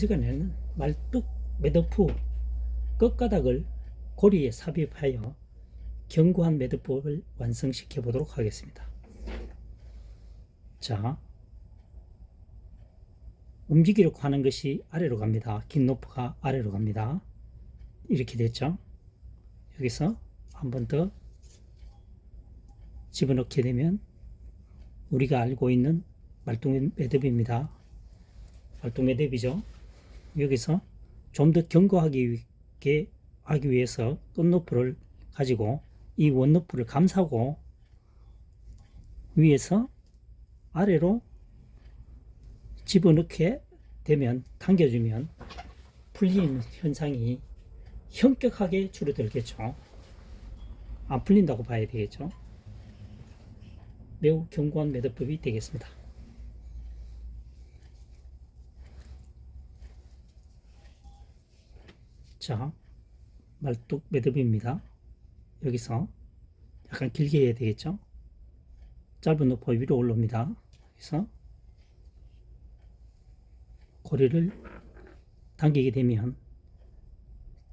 시간에는 말뚝 매듭 후 끝가닥을 고리에 삽입하여 견고한 매듭법을 완성시켜 보도록 하겠습니다. 자, 움직이려고 하는 것이 아래로 갑니다. 긴 노프가 아래로 갑니다. 이렇게 됐죠. 여기서 한 번 더 집어넣게 되면 우리가 알고 있는 말똥 매듭입니다. 말똥 매듭이죠. 여기서 좀 더 견고하게 하기 위해서 끝노프를 가지고 이 원노프를 감싸고 위에서 아래로 집어넣게 되면 당겨주면 풀리는 현상이 현격하게 줄어들겠죠. 안 풀린다고 봐야 되겠죠. 매우 견고한 매듭법이 되겠습니다. 자, 말뚝 매듭입니다. 여기서 약간 길게 해야 되겠죠? 짧은 노포 위로 올라옵니다. 그래서 고리를 당기게 되면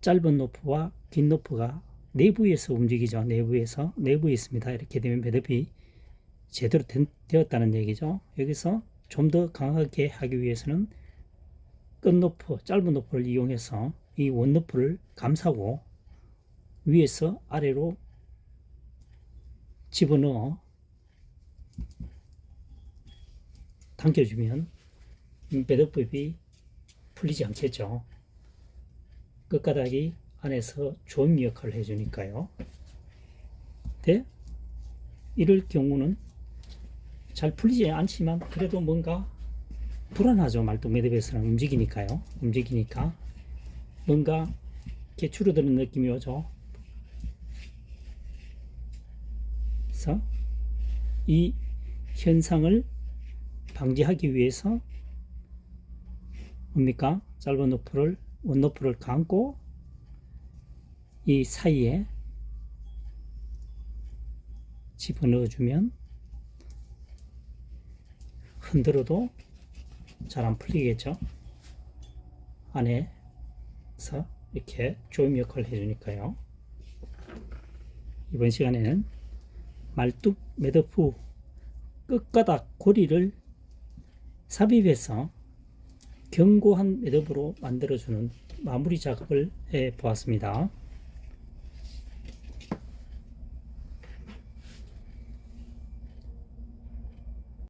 짧은 노프와 긴 노프가 내부에서 움직이죠. 내부에서 내부에 있습니다. 이렇게 되면 매듭이 제대로 된, 되었다는 얘기죠. 여기서 좀 더 강하게 하기 위해서는 끝 노프, 짧은 노프를 이용해서 이원 노프를 감싸고 위에서 아래로 집어넣어 당겨주면 매듭법이 풀리지 않겠죠. 끝가닥이 안에서 조임 역할을 해주니까요. 네? 이럴 경우는 잘 풀리지 않지만 그래도 뭔가 불안하죠. 말뚝 매듭에서는 움직이니까요. 움직이니까 뭔가 이렇게 줄어드는 느낌이 오죠. 그래서 이 현상을 방지하기 위해서 뭡니까? 짧은 노프를 원 노프를 감고 이 사이에 집어넣어 주면 흔들어도 잘 안 풀리겠죠. 안에 서 이렇게 조임 역할을 해주니까요. 이번 시간에는 말뚝 매듭 후 끝가닥 고리를 삽입해서 견고한 매듭으로 만들어주는 마무리 작업을 해 보았습니다.